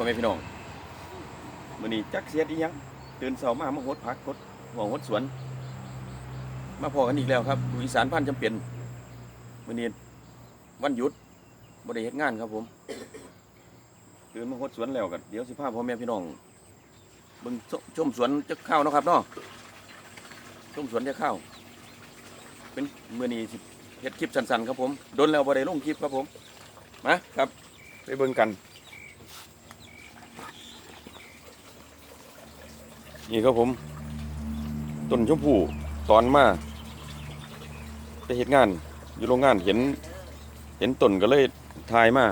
พ่อแม่พี่น้องมื้อนี้จักเสียดอีหยังตื่นเช้ามามาหดผักหดหัวหดสวน มาพอกันอีกแล้วครับดูอีสานพันจำเป็นมื้อนี้วันหยุดบ่ได้เฮ็ดงานครับผมตื่นมาหดสวนแล้วกันเดี๋ยวสิพาพ่อแม่พี่น้องเบิ่งชชมสวนจะข้าวนะครับเนาะชมสวนจะข้าวเป็นมื้อนี้สิเฮ็ดคลิปสั้นๆครับผมโดนแล้วบ่ได้ลงคลิปครับผมมาครับไปเบิ่งกัน นี่ครับผมต้นชมพู่ตอนมาไปเฮ็ดงาน อยู่โรงงานเห็น เห็นต้นก็เลยทายมา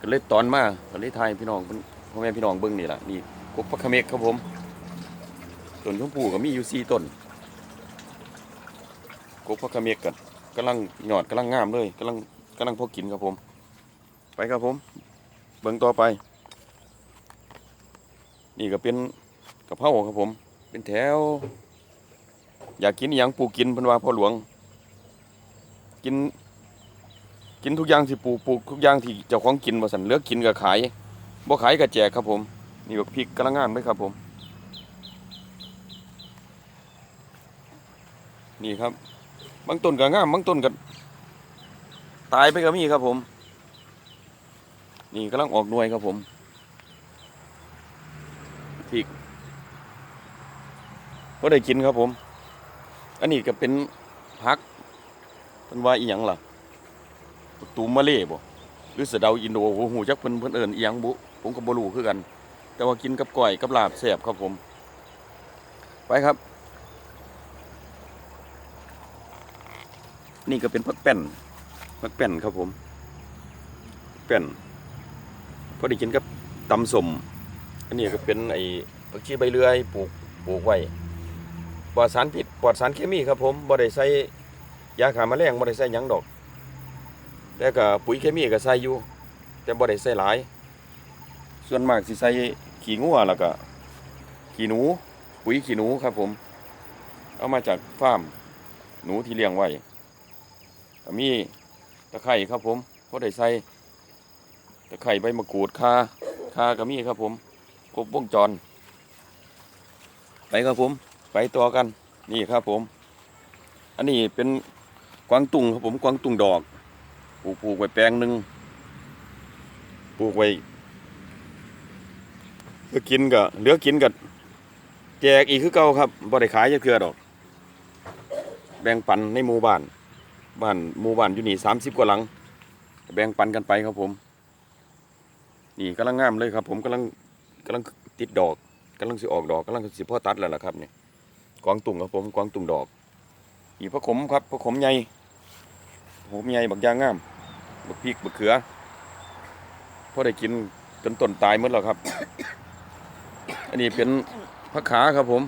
ก็เลยตอนมาก็เลยทายพี่น้องพ่อแม่พี่น้องเบิ่งนี่แหละนี่กกพระคเมกครับผมต้นชมพู่ก็มีอยู่สี่ต้นกกพระคเมกกันกำลังหยอดกำลังงามเลยกำลังกำลังพอกินครับผม ไปครับผม เบิ่งต่อไป นี่ก็เป็น กะเพราครับผม เป็นแถว อยากกินอย่างปูกินพิ่นวาพ่อหลวง กิน กินทุกอย่างที่ปูปลูกทุกอย่างที่เจ้าของกินว่าสันเลือกกินก็ขายบ่ขายก็แจกครับผม นี่ก็พริกกำลังงามเลยครับผม นี่ครับ บางต้นก็งามบางต้นก็ตายไปก็มีครับผม นี่กำลังออกหน่วยครับผมพริก ก็ได้กินครับผม อันนี้ก็เป็นพักเป็นว่าอีหยังล่ะตูมมะเล่บ่หรือสเดาอินโดโอ้โหจักเพิ่นเพิ่นเอิ้นอีหยังบุผมก็บ่รู้คือกัน แต่ว่ากินกับก้อยกับลาบแซ่บครับผม ไปครับ นี่ก็เป็นผักแป้นผักแป้นครับผม แป้นพอได้กินกับตำสมอันนี้ก็เป็นไอ้ผักชีใบเลื่อยปลูกปลูกไว้ ปลอดสารพิษปลอดสารเคมีครับผมบ่ได้ใส่ยาฆ่าแมลงบ่ได้ใส่หยังดอก แต่ก็ปุ๋ยเคมีก็ใส่อยู่ แต่บ่ได้ใส่หลาย ส่วนมากสิใส่ขี้งัวแล้วก็ขี้หนู ปุ๋ยขี้หนูครับผม เอามาจากฟาร์มหนูที่เลี้ยงไว้ก็มีตะไคร้ครับผมพอได้ใส่ตะไคร้ใบมะกรูดคาคาก็มีครับผมครบวงจรไปครับผม ไปต่อกันนี่ครับผม อันนี้เป็นกวางตุงครับผมกวางตุงดอกปลูกปลูกไว้แปลงหนึ่งปลูกไว้เพื่อกินก็เหลือกินก็แจกอีกคือเก่าครับบ่ได้ขายจะเกลือดอก แบ่งปันในหมู่บ้าน บ้านหมู่บ้านอยู่นี่สามสิบกว่าหลัง แบ่งปันกันไปครับผม นี่กำลังงามเลยครับ ผมกำลังกำลังติดดอกกำลังสิออกดอกกำลังสิพ่อตัดแล้วล่ะครับเนี่ย กวางตุ่งครับผมกวางตุ่งดอกนี่พระขมครับพระขมใหญ่ผมใหญ่บักยางงามบักพริกบักเขือพอได้กินจนต้นตายหมดแล้วครับ อันนี้เป็นผักขาครับผม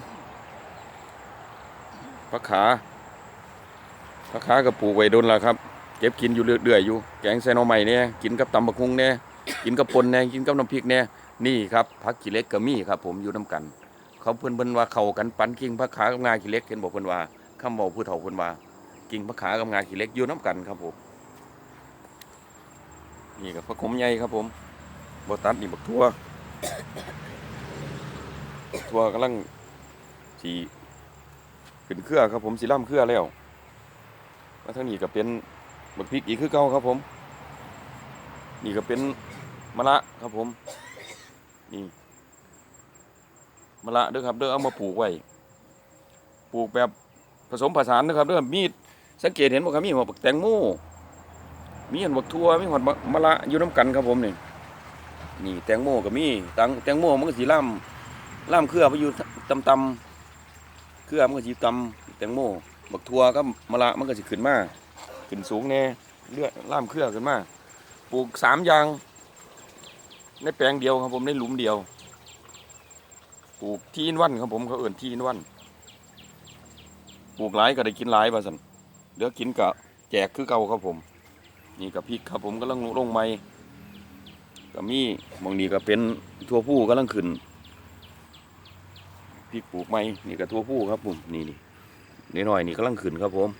ผักขาผักขากับปลูกไว้ดนแล้วครับ เก็บกินอยู่เรื่อยๆอยู่ แกงใส่หน่อไม้เนี่ยกินกับตำบักฮุงเนี่ยกินกับปนแหน่กินกับน้ำพริกแหน่นี่ครับผักขี้เล็กก็มีครับ ผมอยู่น้กัน เขาเพิ่นเพิ่นว่าเข้ากันปันกิ่งผักขากับงาขี้เล็กเห็นบอกเพิ่นว่าคำบอกผู้เฒ่าเพิ่นว่ากิ่งผักขากับงาขี้เล็กอยู่น้กันครับผมนี่กับผักขมใหญ่ครับผมบ่ตัดนี่บักทั่วทั่วกำลังสีขึ้นเครือครับผมสีล่ำเครือแล้วมาทางนี้ก็เป็นบักพริกอีกคือเก่าครับผม นี่ก็เป็นมะละครับผมนี่ มะละเด้อครับเด้อเอามาปลูกไว้ปลูกแบบผสมผสานนะครับเด้อมีสังเกตเห็นบ่ครับมีหัวกแตงโมมีหัวบักทั่วมีหัวมะละอยู่น้ำกันครับผมนี่นี่แตงโมก็มีตังแตงโมมันก็สีล่ำล่ำเครือไปอยู่ตำตำเครือมันก็สีตำแตงโมบักทั่วก็มะละมันก็สิขึ้นมาขึ้นสูงแน่เลือดล่ำเครือขึ้นมาปลูกสามอย่างในแปลงเดียวครับผมในหลุมเดียว ปลูกที่อินวันครับผมเขาเอื่นที่อินวันปลูกหลายก็ได้กินหลายว่าสันเดี๋ยวกินกะแจกคือเก่าครับผม นี่กับพริกครับผมกำลังลงไม้ก็มีบางนี้ก็เป็นทั่วผู้กำลังขึ้นพริกปลูกไม้นี่ก็ทั่วผู้ครับผมนี่นี่น้อยนี่กำลังขึ้นครับผม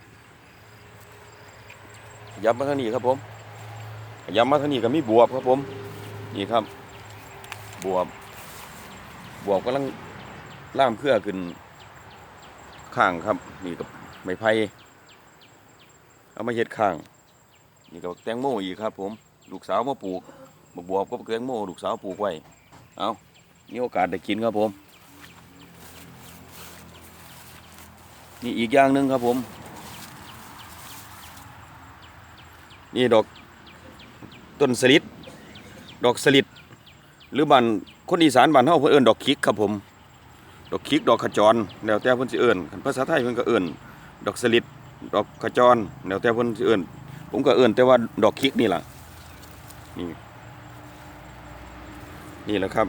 ยับมาทางนี้ครับผมย้ำมาทางนี้ก็มีบวบครับผม นี่ครับ บวบ บวบกำลังล่ามเครือขึ้นข้างครับ นี่กับไม้ไผ่เอามาเฮ็ดข้าง นี่กับแตงโมอีกครับ ผมลูกสาวมาปลูกบวบวบก็แตงโมลูกสาวปลูกไว้เอามีโอกาสได้กินครับผมนี่อีกอย่างหนึ่งครับผม นี่ดอกต้นสลิดดอกสลิดหรือบ้าน คนอีสานบ้านเฮาเพิ่นเอิ้นดอกคิกครับผม ดอกคิกดอกขจรแล้วแต่เพิ่นสิเอิ้นภาษาไทยเพิ่นก็เอิ้นดอกสลิดดอกขจรแล้วแต่เพิ่นสิเอิ้นผมก็เอิ้นแต่ว่าดอกคิกนี่ล่ะนี่นี่แหละครับ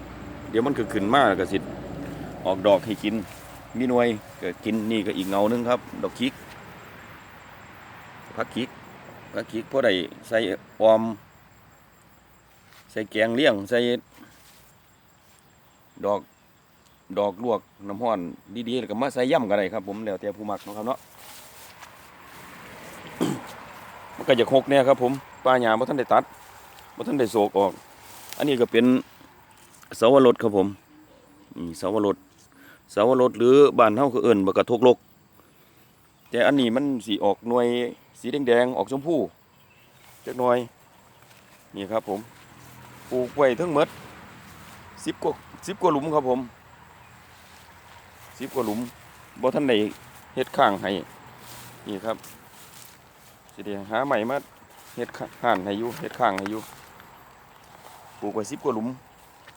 เดี๋ยวมันก็ขึ้นมาแล้วก็สิออกดอกให้กิน มีหน่วยก็กินนี่ก็อีกเงาหนึงครับ ดอกคิกผักคิกผักคิกพอได้ใส่ออม ใส่แกงเลี้ยงใส่ ดอกดอกลวกน้ำห้อนดีๆแล้วก็มาใส่ย่ำก็ได้ครับ ผมแล้วแต่ผู้มักนะครับเนาะมันก็จะคกเนี่ยครับ ผมป้าหญ้าบ่ทันได้ตัดบ่ทันได้โศกออก อันนี้ก็เป็นเสาวรสครับผมนี่เสาวรสเสาวรสหรือบ้านเฮาก็เอิ้นบักกะทกลก แต่อันนี้มันสีออกหน่วยสีแดงๆออกชมพูจักหน่อย นี่ครับผมปลูกไว้ทั้งหมดสิบกว่า สิบกว่าหลุมครับผมสิบกว่าหลุมบ่ท่านได้เฮ็ดข้างให้นี่ครับสิได้หาใหม่มาเฮ็ดข้างให้อยู่เฮ็ดข้างให้อยู่ปลูกไว้สิบกว่าหลุม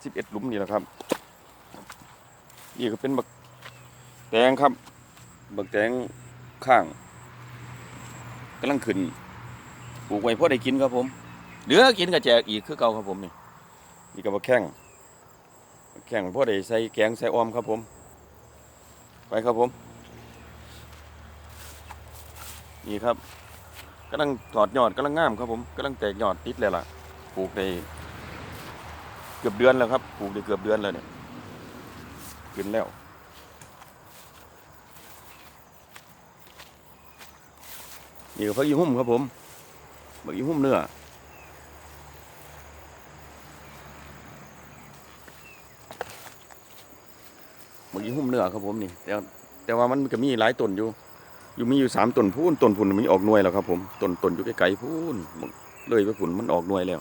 สิบเอ็ดหลุมนี่แหละครับนี่ก็เป็นบักแตงครับบักแตงข้างกำลังขึ้นปลูกไว้พอได้กินครับผมเหลือกินก็แจกอีกคือเก่าครับผมนี่นี่ก็มาแข้ง แข้งพ่อได้ใส่แกงใส่ออมครับผม ไปครับผม นี่ครับกำลังถอดยอดกำลังงามครับผมกำลังแตกยอดติดเลยล่ะปลูกได้เกือบเดือนแล้วครับปลูกได้เกือบเดือนแล้วเนี่ยขึ้นแล้วนี่ก็พักยี่หุ่มครับผมพักยี่หุ่มเนื้อ เนื้อครับผมนี่ แต่แต่ว่ามันก็มีหลายต้นอยู่ อยู่มีอยู่สามต้นพูนต้นพูนมันออกหน่วยแล้วครับผมต้นต้นอยู่ไกลๆพูนเลยไปผุนมันออกหน่วยแล้ว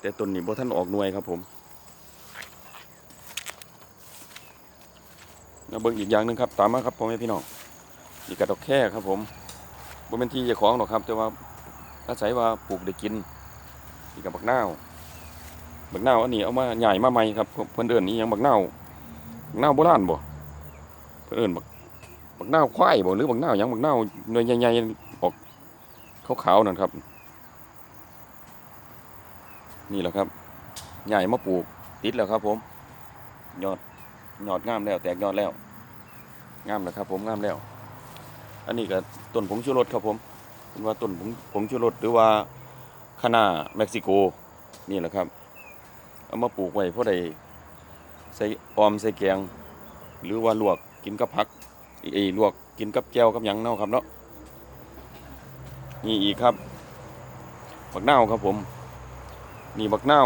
แต่ต้นนี้บ่ท่านออกหน่วยครับผมแล้วเบิ่งอีกอย่างหนึ่งครับ ตามมาครับพ่อแม่พี่น้องนี่กระดอกแค่ครับผมบ่เป็นที่จ้าของหรอกครับ แต่ว่าอาศัยว่าปลูกได้กินนี่กับบักนาวบักนาวอันนี้เอามาใหญ่มาใหม่ครับเพิ่นเอิ้นนี่ยังบักนาว บักนาวโบราณบ่เพิ่นเอิ้นบักบักนาวควายบ่หรือบักนาวหยังบักนาวหน่วยใหญ่ๆออกขาวๆนั่นครับ นี่แหละครับใหญ่มาปลูกติดแล้วครับ ผมยอดยอดงามแล้วแตกยอดแล้ว งามแล้วครับ ผมงามแล้ว อันนี้ก็ต้นผงชูรสครับผมเป็นว่าต้นผงผงชูรสหรือว่าคะน้าเม็กซิโก นี่แหละครับ เอามาปลูกไว้เพราะได้ ใส่ออมใส่แกง หรือว่าลวกกินกับผักไอ้ลวกกินกับแจ่วกับหยังเนาะครับเนาะนี่อีกครับบักเน่าครับผม นี่บักเน่า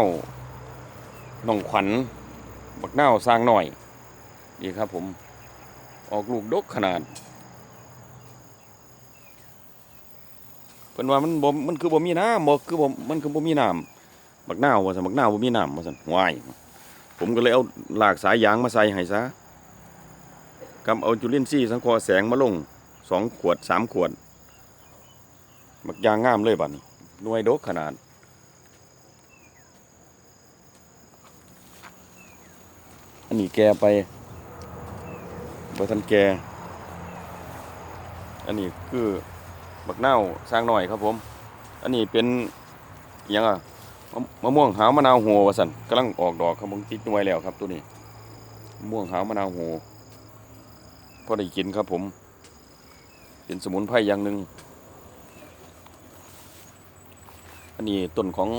น้องขวัญบักเน่าสร้างหน่อยนี่ครับผม ออกลูกดกขนาดเพิ่นว่ามันบ่มันคือบ่มีน้ำบ่คือบ่มันคือบ่มีน้ำบักเน่าว่าซั่นบักเน่าบ่มีน้ำว่าซั่นวาย ผมก็เลยเอาหลากสายยางมาใส่ให้ซะกำเอาจุลินทรีย์สังเคราะห์แสงมาลงสองขวดสามขวดมักยางงามเลยบัดนี้หน่วยดกขนาด อันนี้แกไปบ่ทันแก อันนี้คือบักเน่าสร้างหน่อยครับผม อันนี้เป็นยังอะ มะม่วงหาวมะนาวโหวสันกำลังออกดอกครับผมติดหน่วยแล้วครับตัวนี้มะม่วงหาวมะนาวโหพอได้กินครับผม เป็นสมุนไพรอย่างหนึ่งอันนี้ต้นของ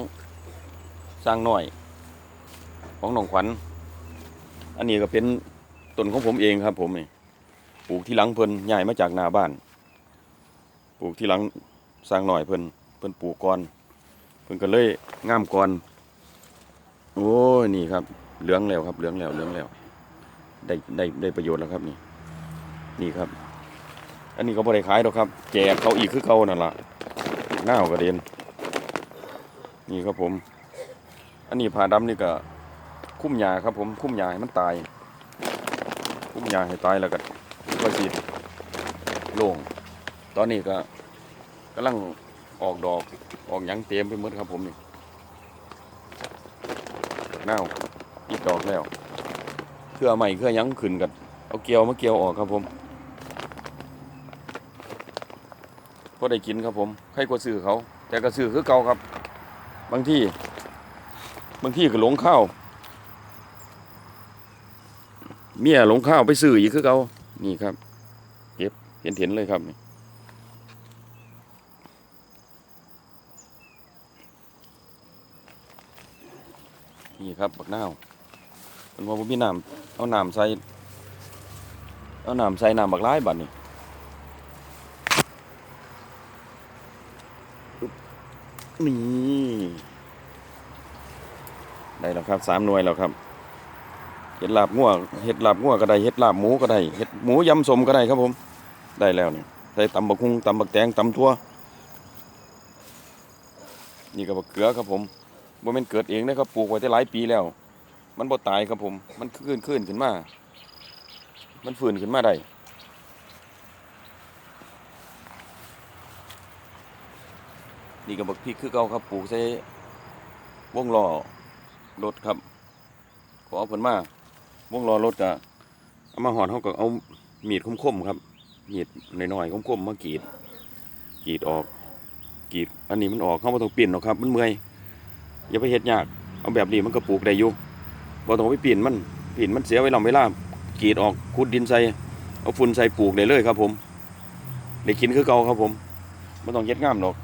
สร้างน้อย ของหนองขวัญอันนี้ก็เป็นต้นของผมเองครับ ผมนี่ปลูกที่หลังเพิ่นใหญ่มาจากนาบ้าน ปลูกที่หลังสร้างหน่อยเพิ่นเพิ่นปลูกก่อน พิ่นก็เลยงามก่อน โอ้นี่ครับ เหลืองแล้วครับ เหลืองแล้วเหลืองแล้ว ได้ได้ได้ประโยชน์แล้วครับนี่ นี่ครับ อันนี้ก็บริขายหรอกครับ แจกเขาอีกคือเขานั่นละหน้ากระเด็น นี่ครับผม อันนี้ผ่าดำนี่ก็ คุ้มยาครับ ผม คุ้มยาให้มันตาย คุ้มยาให้ตายแล้วก็ก็สีดโล่ง ตอนนี้ก็กำลัง ออกดอกออกหยังเต็มไปหมดครับผมนี่หน้าอีกดอกแล้วเครือใหม่เครือยังขึ้นกันเอาเกลียวมาเกลียวออกครับผมพอได้กินครับผมใครก็ซื้อเขา แต่ก็ซื้อคือเก่าครับ บางที่ บางที่ก็หลงข้าวเมียหลงข้าวไปซื้ออีกคือเขานี่ครับเก็บเห็นเห็นเลยครับนี่ นี่ครับบักนาวเป็นว่าบ่มีน้ำเอาน้ำใส่เอาน้ำใส่น้ำบักร้ายบัดนี่นี่ได้แล้วครับสามหน่วยแล้วครับเห็ดลาบงัวเห็ดลาบงัวก็ได้เห็ดลาบหมูก็ได้เห็ดหมูยำสมก็ได้ครับผม ได้แล้วเนี่ยใส่ตำบักฮุงตำบักแตงตำทั่วนี่ก็บักเขือครับผม บ่แม่นเกิดเองนะครับปลูกไว้ได้หลายปีแล้ว มันบ่ตายครับผม มันขึ้นขึ้นขึ้นมา มันฟื้นขึ้นมาได้นี่ก็บักพริกคือเก่าครับปลูกใส่วงล้อรถครับ ขอเพิ่นมาวงล้อรถก็เอามาหอดเฮาก็เอามีดคมๆครับ มีดน้อยๆคมๆมากรีดกรีดออกกรีดอันนี้มันออกเขาบ่ต้องปีนหรอกครับ มันเมื่อย อย่าไปเฮ็ดยากเอาแบบนี้มันก็ปลูกได้อยู่บ่ต้องไปปีนมันปีนมันเสียเวลาเวลากรีดออกขุดดินใส่เอาฝุ่นใส่ปลูกได้เลยครับผมได้กินคือเก่าครับผมบ่ต้องเฮ็ดง่ามหรอก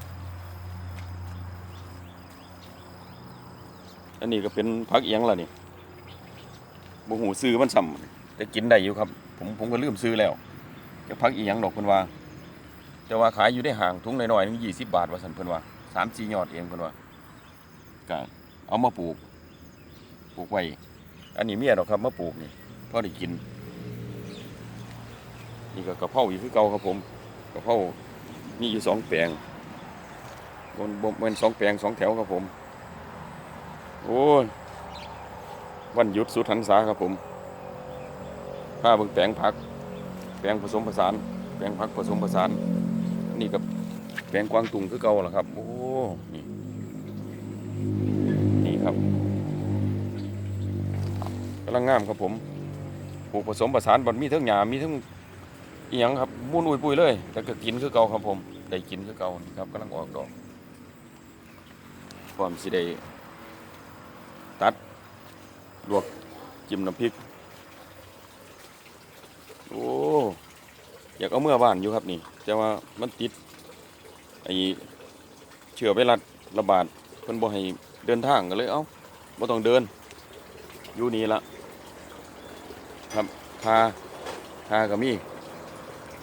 อันนี้ก็เป็นผักเอียงล่ะนี่บ่หูซื้อมันซ้ำแต่กินได้อยู่ครับ ผมผมก็ลืมซื้อแล้วจะพักอีหยังดอกเพิ่นว่า แต่ว่าขายอยู่ในห้างถุงหน้อยๆนึง20บบาทว่าซั่นเพิ่นว่า3 4ยอดเองเพิ่นว่า ก็เอามาปลูก ปลูกไว้ อันนี้เมียดอกครับมาปลูกนี่พอได้กิน นี่ก็กระเพราอีกคือเก่าครับผมกระเพรามีอยู่สองแปลงบนบนเป็นสองแปลงสองแถวครับผม โอ้วันหยุดสุดหันษาครับผมผ้าเบิ่งแปลงผัก แปลงผสมผสาน แปลงผักผสมผสาน นี่กับแปลงกวางตุงคือเก่าล่ะครับ โอ้ นี่ นี่ครับกำลังงามครับผมปลูกผสมผสานบัดมีทั้งหญ้ามีทั้งอีหยังครับมุนอุยปุยเลย แต่ก็กินคือเก่าครับผมได้กินคือเก่านี่ครับกำลังออกดอกความสิได้ตัดลวกจิ้มน้ำพริกโอ้อยากเอาเมื่อบ้านอยู่ครับนี่ แต่ว่ามันติดไอเชื้อไวรัสระบาด เพิ่นบ่ให้เดินทางก็เลยเอ้าบ่ต้องเดิน อยู่นี่ละครับคาคาก็มี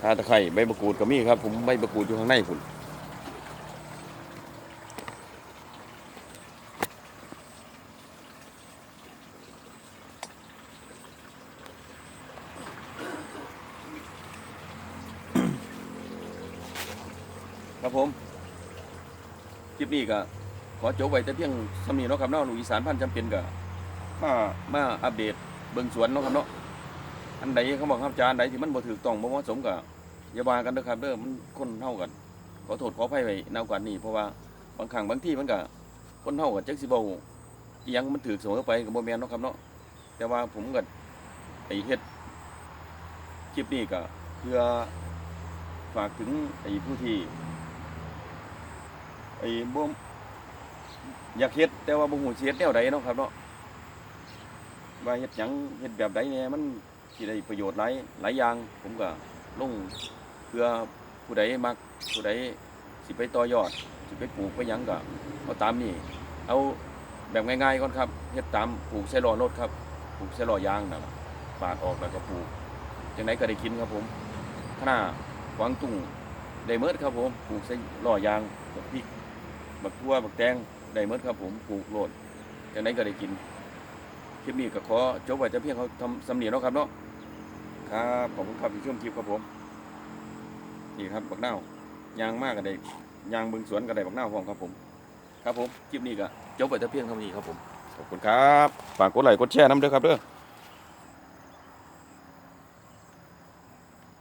คาตะไคร้ใบมะกรูดก็มีครับ ผมใบมะกรูดอยู่ข้างในพุ่นครับผม คลิปนี้ก็ อจบไว้แต่เพียงสำนีเนาะครับเนาะหนูอีสานพันธ์จำเป็นก็มามาอัปเดตเบิ่งสวนเนาะครับเนาะอันใดเขาบอกครับจานใดที่มันบ่ถูกต้องบ่เหมาะสมก็อย่าว่ากันเด้อครับเด้อมันคนเฮากัน ขอโทษขออภัยไว้นโอกาสนี้เพราะว่าบางครั้งบางที่มันก็คนเฮาก็จักสิเว้าอีหยังมันถูกเสมอไปก็บ่แม่นเนาะครับเนาะแต่ว่าผมก็ไอ้เฮ็ดคลิปนี้ก็เพื่อฝากถึงไอ้ผู้ที่ไอ้บ่ อยากเฮ็ดแต่ว่าบ่ฮู้สิเฮ็ดแนวใดเนาะครับเนาะว่าเฮ็ดหยังเฮ็ดแบบใดแหน่มันสิได้ประโยชน์หลายหลายอย่าง ผมก็ลงเพื่อผู้ใดมักผู้ใดสิไปต่อยอดสิไปปลูกไปหยังก็เอาตามนี่เอาแบบง่ายๆก่อนครับเฮ็ดตามปลูกใส่ล้อรถครับปลูกใส่ล้อยางนั่นล่ะปาดออกแล้วก็ปลูกจังไดก็ได้กินครับผมขนากวางตุ้งได้เมิดครับผมปลูกใส่ล้อยางบักพริกบักทั่วบักแตง ได้เมดครับผมปลูกโลดจังไดก็ได้กินคลิปนี้ก็ขอจบไว้แต่เพียงเขาทำสำเนียงเนาะครับเนาะครับขอบคุณครับที่ชมคลิปครับผมนี่ครับบักเน่ายางมากกันได้ยางบึงสวนก็ได้บักเน่าพร้อมครับผม ครับผมคลิปนี้ก็จบไปแต่เพียงเท่านี้ครับผมขอบคุณครับฝากกดไลค์กดแชร์น้ำเด้อครับเด้อ